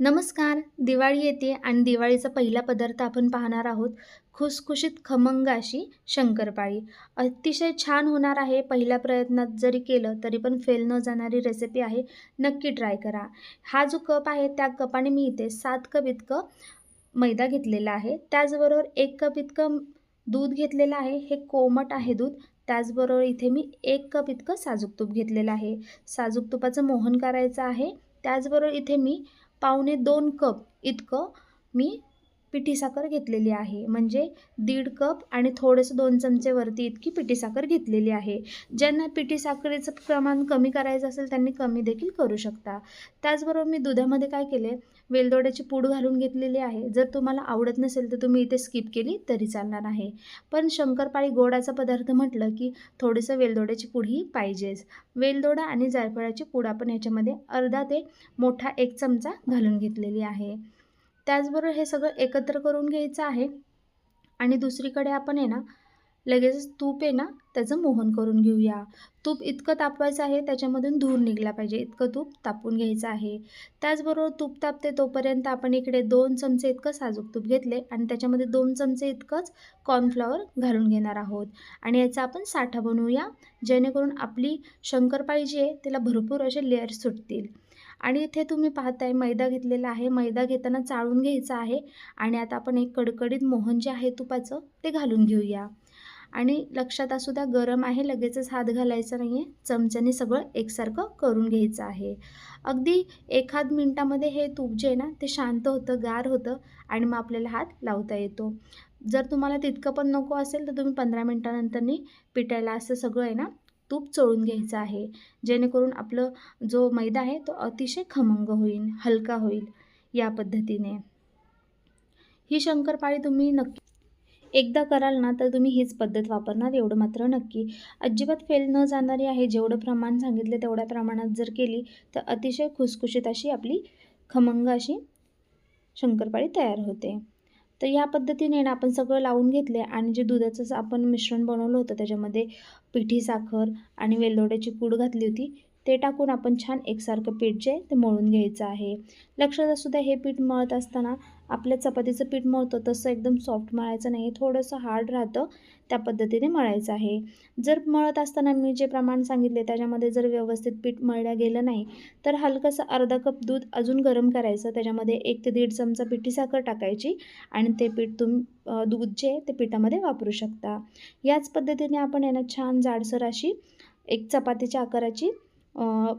नमस्कार दिवाळी येते आणि दिवाळीचा पहिला पदार्थ आपण पाहणार आहोत खुसखुशीत खमंग अशी शंकरपाळी. अतिशय छान होणार आहे पहिल्या प्रयत्नात जरी केलं तरी पण फेल न जाणारी रेसिपी आहे नक्की ट्राय करा. हा जो कप आहे त्या कपाने मी इथे सात कप इतकं मैदा घेतलेला आहे. त्याचबरोबर एक कप इतकं दूध घेतलेलं आहे. हे कोमट आहे दूध. त्याचबरोबर इथे मी एक कप इतकं साजूक तूप घेतलेलं आहे. साजूक तुपाचं मोहन करायचं आहे. त्याचबरोबर इथे मी पावणे दोन कप इतकं मी पिठी साखर घेतलेली आहे. म्हणजे दीड कप आणि थोडंसं दोन चमचे वरती इतकी पिठी साखर घेतलेली आहे. ज्यांना पिठी साखरेचं प्रमाण कमी करायचं असेल त्यांनी कमी देखील करू शकता. त्याचबरोबर मी दुधामध्ये काय केले वेलदोड्याची पूड घालून घेतलेली आहे. जर तुम्हाला आवडत नसेल तर तुम्ही इथे स्किप केली तरी चालणार आहे. पण शंकरपाळी गोडाचा पदार्थ म्हटलं की थोडंसं वेलदोड्याची पूड ही पाहिजेच. वेलदोडा आणि जायफळाची पूड आपण याच्यामध्ये अर्धा ते मोठा एक चमचा घालून घेतलेली आहे. त्याचबरोबर हे सगळं एकत्र करून घ्यायचं आहे. आणि दुसरीकडे आपण आहे ना लगेचच तूप आहे ना त्याचं मोहन करून घेऊया. तूप इतकं तापवायचं आहे त्याच्यामधून धूर निघला पाहिजे. इतकं तूप तापून घ्यायचं आहे. त्याचबरोबर तूप तापते तोपर्यंत आपण इकडे दोन चमचे इतकं साजूक तूप घेतले आणि त्याच्यामध्ये दोन चमचे इतकंच कॉर्नफ्लॉवर घालून घेणार आहोत. आणि याचा आपण साठा बनवूया जेणेकरून आपली शंकरपाळी जी आहे तिला भरपूर असे लेअर सुटतील. आणि इथे तुम्ही पाहताय मैदा घेतलेला आहे. मैदा घेताना चाळून घ्यायचा आहे आणि आता आपण एक कडकडीत मोहन जे आहे तुपाचं ते घालून घेऊया. आणि लक्षात असू द्या गरम आहे लगेचच हात घालायचा नाही आहे चमच्याने सगळं एकसारखं करून घ्यायचं आहे. अगदी एखाद मिनटामध्ये हे तूप जे आहे ना ते शांत होतं गार होतं आणि मग आपल्याला हात लावता येतो. जर तुम्हाला तितकं पण नको असेल तर तुम्ही पंधरा मिनटानंतरनी पिटायला असं सगळं आहे ना तूप चोळून घ्यायचं आहे. जेणेकरून आपलं जो मैदा आहे तो अतिशय खमंग होईल हलका होईल या पद्धतीने. ही शंकरपाळी तुम्ही नक्की एकदा कराल ना तर तुम्ही हीच पद्धत वापरणार एवढं मात्र नक्की. अजिबात फेल न जाणारी आहे जेवढं प्रमाण सांगितलं तेवढ्या प्रमाणात जर केली तर अतिशय खुसखुशीत अशी आपली खमंग अशी शंकरपाळी तयार होते. तर या पद्धतीने ना आपण सगळं लावून घेतले आणि जे दुधाचं आपण मिश्रण बनवलं होतं त्याच्यामध्ये पिठी साखर आणि वेलदोड्याची पूड घातली होती. ते टाकून आपण छान एकसारखं पीठ जे ते मळून घ्यायचं आहे. लक्षात असू द्या हे पीठ मळत असताना आपल्या चपातीचं पीठ मळतो तसं एकदम सॉफ्ट मळायचं नाही. थोडंसं हार्ड राहतं त्या पद्धतीने मळायचं आहे. जर मळत असताना मी जे प्रमाण सांगितले त्याच्यामध्ये जर व्यवस्थित पीठ मळल्या गेलं नाही तर हलकंसं अर्धा कप दूध अजून गरम करायचं. त्याच्यामध्ये एक ते दीड चमचा पिठी साखर टाकायची आणि ते पीठ तुम दूध जे ते पिठामध्ये वापरू शकता. याच पद्धतीने आपण यांना छान जाडसर अशी एक चपातीच्या आकाराची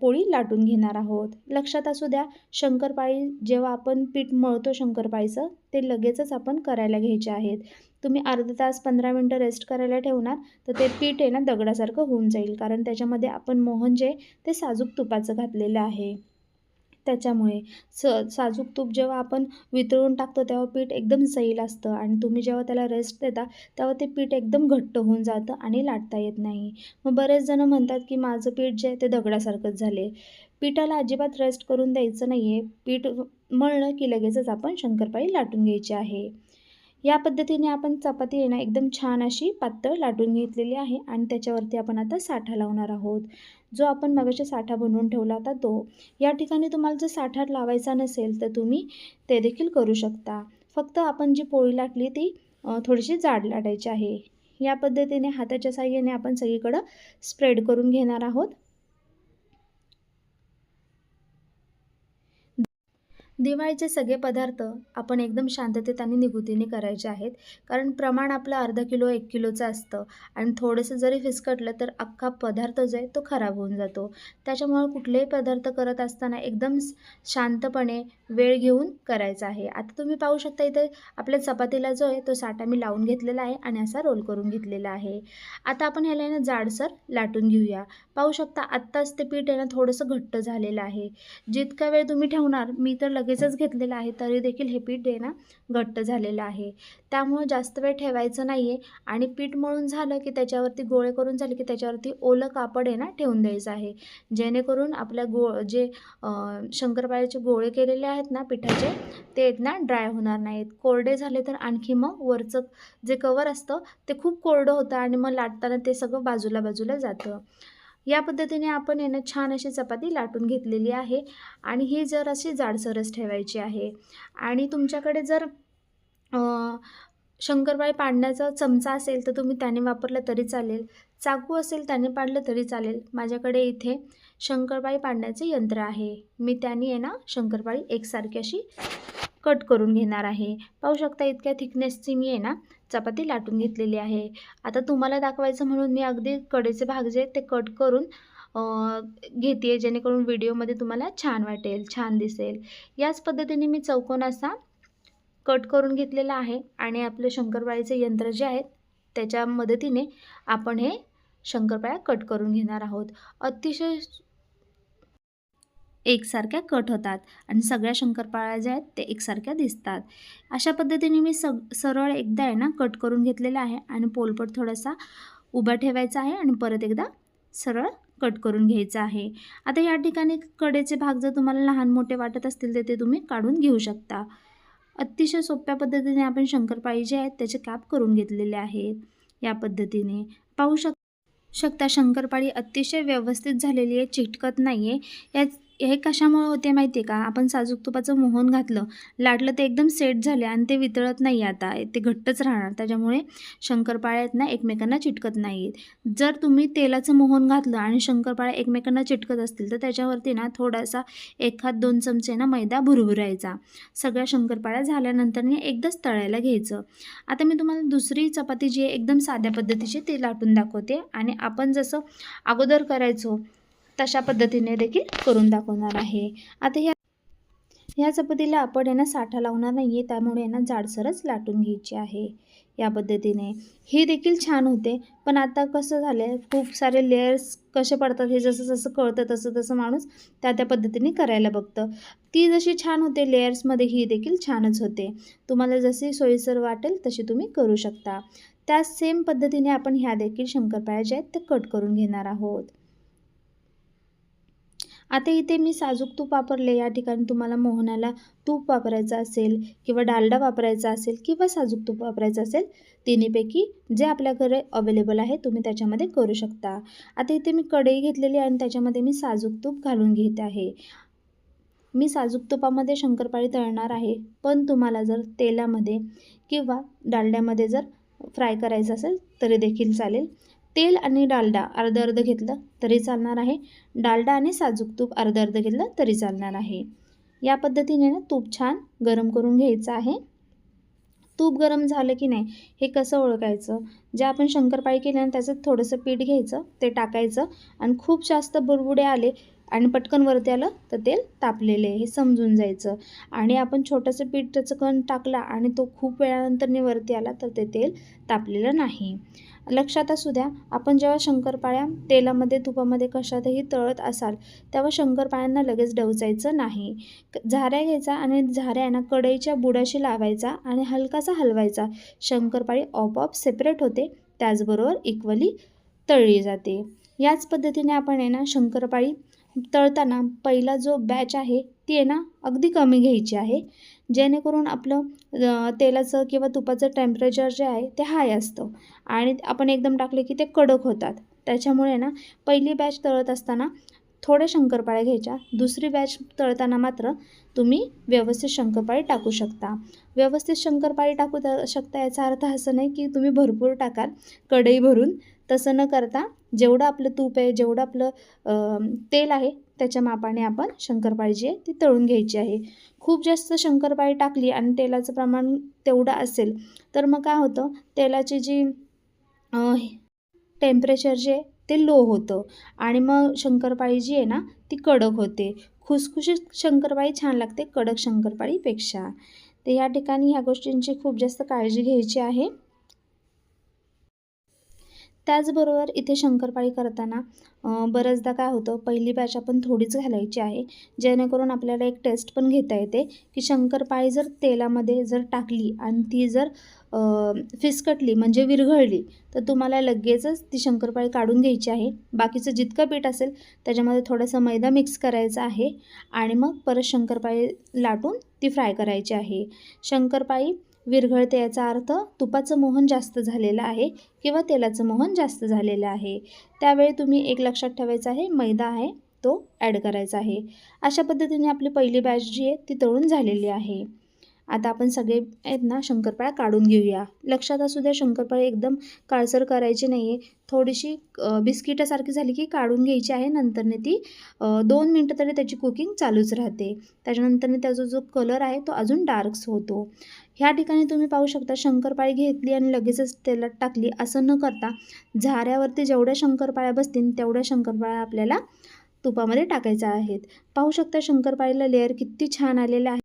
पोळी लाटून घेणार आहोत. लक्षात असू द्या शंकरपाळी जेव्हा आपण पीठ मळतो शंकरपाळीचं ते लगेचच आपण करायला घ्यायचे आहेत. तुम्ही अर्धा तास पंधरा मिनटं रेस्ट करायला ठेवणार तर ते पीठ आहे ना दगडासारखं होऊन जाईल. कारण त्याच्यामध्ये आपण मोहन जे ते साजूक तुपाचं घातलेलं आहे. त्याच्यामुळे स साजूक तूप जेव्हा आपण वितळून टाकतो तेव्हा पीठ एकदम सैल असतं आणि तुम्ही जेव्हा त्याला रेस्ट देता तेव्हा ते पीठ एकदम घट्ट होऊन जातं आणि लाटता येत नाही. मग बरेच जणं म्हणतात की माझं पीठ जे आहे ते दगडासारखंच झाले पिठाला अजिबात रेस्ट करून द्यायचं नाही आहे पीठ मळलं की लगेचच आपण शंकरपाळी लाटून घ्यायची आहे. या पद्धतीने आपण चपाती आहे ना एकदम छान अशी पातळ लाटून घेतलेली आहे आणि त्याच्यावरती आपण आता साठा लावणार आहोत. जो आपण मगाशी साठा बनवून ठेवला होता तो. या ठिकाणी तुम्हाला जर साठा लावायचा नसेल तर तुम्ही ते देखील करू शकता. फक्त आपण जी पोळी लाटली ती थोडीशी जाड लाटायची आहे. या पद्धतीने हाताच्या साह्याने आपण सगळीकडं स्प्रेड करून घेणार आहोत. दिवाळीचे सगळे पदार्थ आपण एकदम शांततेत आणि निगुतीने करायचे आहेत. कारण प्रमाण आपलं अर्धा किलो एक किलोचं असतं. आणि थोडंसं जरी फिसकटलं तर अख्खा पदार्थ जो आहे तो खराब होऊन जातो. त्याच्यामुळं कुठलेही पदार्थ करत असताना एकदम शांतपणे वेळ घेऊन करायचा आहे. आता तुम्ही पाहू शकता इथे आपल्या चपातीला जो आहे तो साठा मी लावून घेतलेला आहे आणि असा रोल करून घेतलेला आहे. आता आपण ह्याला ना जाडसर लाटून घेऊया. पाहू शकता आत्ताच ते पीठ आहे ना थोडंसं घट्ट झालेलं आहे. जितका वेळ तुम्ही ठेवणार मी तर लगेच लगेचच घेतलेलं आहे तरी देखील हे पीठ आहे ना घट्ट झालेलं आहे. त्यामुळं जास्त वेळ ठेवायचं नाही आहे आणि पीठ मळून झालं की त्याच्यावरती गोळे करून झाले की त्याच्यावरती ओलं कापड आहे ना ठेवून द्यायचं आहे. जेणेकरून आपल्या गो जे शंकरपाळ्याचे गोळे केलेले आहेत ना पिठाचे ते आहेत ना ड्राय होणार नाहीत. कोरडे झाले तर आणखी मग वरचं जे कवर असतं ते खूप कोरडं होतं आणि मग लाटताना ते सगळं बाजूला बाजूला जातं. या पद्धतीने आपण आहे ना छान अशी चपाती लाटून घेतलेली आहे. आणि ही जर अशी जाडसरच ठेवायची आहे. आणि तुमच्याकडे जर शंकरपाळी पाडण्याचा चमचा असेल तर तुम्ही त्याने वापरलं तरी चालेल. चाकू असेल त्याने पाडलं तरी चालेल. माझ्याकडे इथे शंकरपाळी पाडण्याचे यंत्र आहे. मी त्याने आहे ना शंकरपाळी एकसारखी अशी कट करून घेणार आहे. पाहू शकता इतक्या थिकनेसची मी आहे ना चपाती लाटून घेतलेली आहे. आता तुम्हाला दाखवायचं म्हणून मी अगदी कडेचे भाग जे ते कट करून घेते आहे जेणेकरून व्हिडिओमध्ये तुम्हाला छान वाटेल छान दिसेल. याच पद्धतीने मी चौकोन असा कट करून घेतलेला आहे आणि आपले शंकरपाळीचे यंत्र जे आहेत त्याच्या मदतीने आपण हे शंकरपाळ्या कट करून घेणार आहोत. अतिशय एकसारख्या कट होतात आणि सगळ्या शंकरपाळ्या ज्या आहेत ते एकसारख्या दिसतात. अशा पद्धतीने मी सग सरळ एकदा आहे ना कट करून घेतलेला आहे आणि पोलपट थोडासा उभा ठेवायचा आहे आणि परत एकदा सरळ कट करून घ्यायचा आहे. आता या ठिकाणी कडेचे भाग जर तुम्हाला लहान मोठे वाटत असतील तर ते तुम्ही काढून घेऊ शकता. अतिशय सोप्या पद्धतीने आपण शंकरपाळी जे आहेत त्याचे कॅप करून घेतलेले आहेत या पद्धतीने. पाहू शक शकता शंकरपाळी अतिशय व्यवस्थित झालेली आहे चिटकत नाही आहे या हे कशामुळे होते माहिती आहे का? आपण साजूक तुपाचं मोहन घातलं लाटलं ते एकदम सेट झाले आणि ते वितळत नाही आता. ते घट्टच राहणार. त्याच्यामुळे शंकरपाळ्या आहेत ना एकमेकांना चिटकत नाही आहेत जर तुम्ही तेलाचं मोहन घातलं आणि शंकरपाळ्या एकमेकांना चिटकत असतील तर त्याच्यावरती ना थोडासा एखाद दोन चमचे ना मैदा भुरभुरायचा. सगळ्या शंकरपाळ्या झाल्यानंतर एकदाच तळायला घ्यायचं. आता मी तुम्हाला दुसरी चपाती जी आहे एकदम साध्या पद्धतीची ती लाटून दाखवते. आणि आपण जसं अगोदर करायचो तशा पद्धतीने देखील करून दाखवणार आहे. आता ह्या ह्या चपातीला आपण यांना साठा लावणार नाही आहे त्यामुळे यांना जाडसरच लाटून घ्यायची आहे. या पद्धतीने. हे देखील छान होते पण आता कसं झालं आहे खूप सारे लेयर्स कसे पडतात हे जसं जसं कळतं तसं तसं माणूस त्या त्या पद्धतीने करायला बघतं. ती जशी छान होते लेयर्समध्ये ही देखील छानच होते. तुम्हाला जशी सोयीसर वाटेल तशी तुम्ही करू शकता. त्या सेम पद्धतीने आपण ह्या देखील शंकरपाळ्या ज्या आहेत ते कट करून घेणार आहोत. आता इथे मी साजूक तूप वापरले. या ठिकाणी तुम्हाला मोहनाला तूप वापरायचं असेल किंवा डालडा वापरायचा असेल किंवा साजूक तूप वापरायचं असेल तिन्हीपैकी जे आपल्याकडे अवेलेबल आहे तुम्ही त्याच्यामध्ये करू शकता. आता इथे मी कढई घेतलेली आहे आणि त्याच्यामध्ये मी साजूक तूप घालून घेत आहे. मी साजूक तुपामध्ये शंकरपाळी तळणार आहे पण तुम्हाला जर तेलामध्ये किंवा डालड्यामध्ये जर फ्राय करायचं असेल तरी देखील चालेल. तेल आणि डालडा अर्ध अर्ध घेतलं तरी चालणार आहे. डालडा आणि साजूक तूप अर्ध अर्ध घेतलं तरी चालणार आहे. या पद्धतीने ना तूप छान गरम करून घ्यायचं आहे. तूप गरम झालं की नाही हे कसं ओळखायचं? जे आपण शंकरपाळी केल्यानं ना त्याचं थोडंसं पीठ घ्यायचं ते टाकायचं आणि खूप जास्त बुरबुडे आले आणि पटकन वरती आलं तर तेल तापलेले हे समजून जायचं. आणि आपण छोटंसं पीठ त्याचं कण टाकला आणि तो खूप वेळानंतरने वरती आला तर ते तेल तापलेलं नाही. लक्षात असू द्या आपण जेव्हा शंकरपाळ्या तेलामध्ये तुपामध्ये कशातही तळत असाल तेव्हा शंकरपाळ्यांना लगेच डवचायचं नाही. झाऱ्या घ्यायचा आणि झाऱ्यांना कढईच्या बुडाशी लावायचा आणि हलकासा हलवायचा. शंकरपाळी ऑपऑप सेपरेट होते त्याचबरोबर इक्वली तळली जाते. याच पद्धतीने आपण आहे ना शंकरपाळी तळताना पहिला जो बॅच आहे ती आहे ना अगदी कमी घ्यायची आहे. जेणेकरून आपलं तेलाचं किंवा तुपाचं टेम्परेचर जे आहे ते हाय असतं. आणि आपण एकदम टाकले की ते कडक होतात. त्याच्यामुळे ना पहिली बॅच तळत असताना थोड्या शंकरपाळ्या घ्यायच्या. दुसरी बॅच तळताना मात्र तुम्ही व्यवस्थित शंकरपाळी टाकू शकता. व्यवस्थित शंकरपाळी टाकू शकता याचा अर्थ असं नाही की तुम्ही भरपूर टाकाल कढई भरून तसं न करता जेवढं आपलं तूप आहे जेवढं आपलं तेल आहे त्याच्या मापाने आपण शंकरपाळी जी आहे ती तळून घ्यायची आहे. खूप जास्त शंकरपाळी टाकली आणि तेलाचं प्रमाण तेवढं असेल तर मग काय होतं तेलाची जी टेम्परेचर जे ते लो होतं. आणि मग शंकरपाळी जी आहे ना ती कडक होते. खुसखुशीत शंकरपाळी छान लागते कडक शंकरपाळीपेक्षा. तर या ठिकाणी ह्या गोष्टींची खूप जास्त काळजी घ्यायची आहे. त्याचबरोबर इथे शंकरपाळी करताना बऱ्याचदा काय होतं पहिली बॅच आपण थोडीच घालायची आहे जेणेकरून आपल्याला एक टेस्ट पण घेता येते की शंकरपाळी जर तेलामध्ये जर टाकली आणि ती जर फिसकटली म्हणजे विरघळली तर तुम्हाला लगेचच ती शंकरपाळी काढून घ्यायची आहे. बाकीचं जितकं पीठ असेल त्याच्यामध्ये थोडासा मैदा मिक्स करायचा आहे आणि मग परत शंकरपाळी लाटून ती फ्राय करायची आहे. शंकरपाळी विरघळते याचा अर्थ तुपाचं मोहन जास्त झालेलं आहे किंवा तेलाचं मोहन जास्त झालेलं आहे. त्यावेळी तुम्ही एक लक्षात ठेवायचं आहे मैदा आहे तो ॲड करायचा आहे. अशा पद्धतीने आपली पहिली बॅच जी आहे ती तळून झालेली आहे. आता आपण सगळे आहेत ना शंकरपाळ्या काढून घेऊया. लक्षात असू द्या शंकरपाळी एकदम काळसर करायची नाही आहे थोडीशी बिस्किटासारखी झाली की काढून घ्यायची आहे. नंतरने ती दोन मिनटं तरी त्याची कुकिंग चालूच राहते. त्याच्यानंतरने त्याचा जो कलर आहे तो अजून डार्क्स होतो. ह्या ठिकाणी तुम्ही पाहू शकता शंकरपाळी घेतली आणि लगेचच तेलात टाकली. असं न करता झाऱ्यावरती जेवढ्या शंकरपाळ्या बसतील तेवढ्या शंकरपाळ्या आपल्याला तुपामध्ये टाकायच्या आहेत. पाहू शकता शंकरपाळीला लेअर किती छान आलेलं आहे.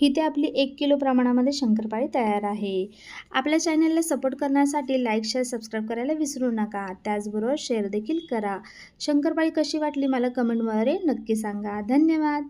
इथे आपली एक किलो प्रमाणामध्ये शंकरपाळी तयार आहे. आपल्या चॅनलला सपोर्ट करण्यासाठी लाईक शेअर सबस्क्राईब करायला विसरू नका. त्याचबरोबर शेअर देखील करा. शंकरपाळी कशी वाटली मला कमेंटद्वारे नक्की सांगा. धन्यवाद.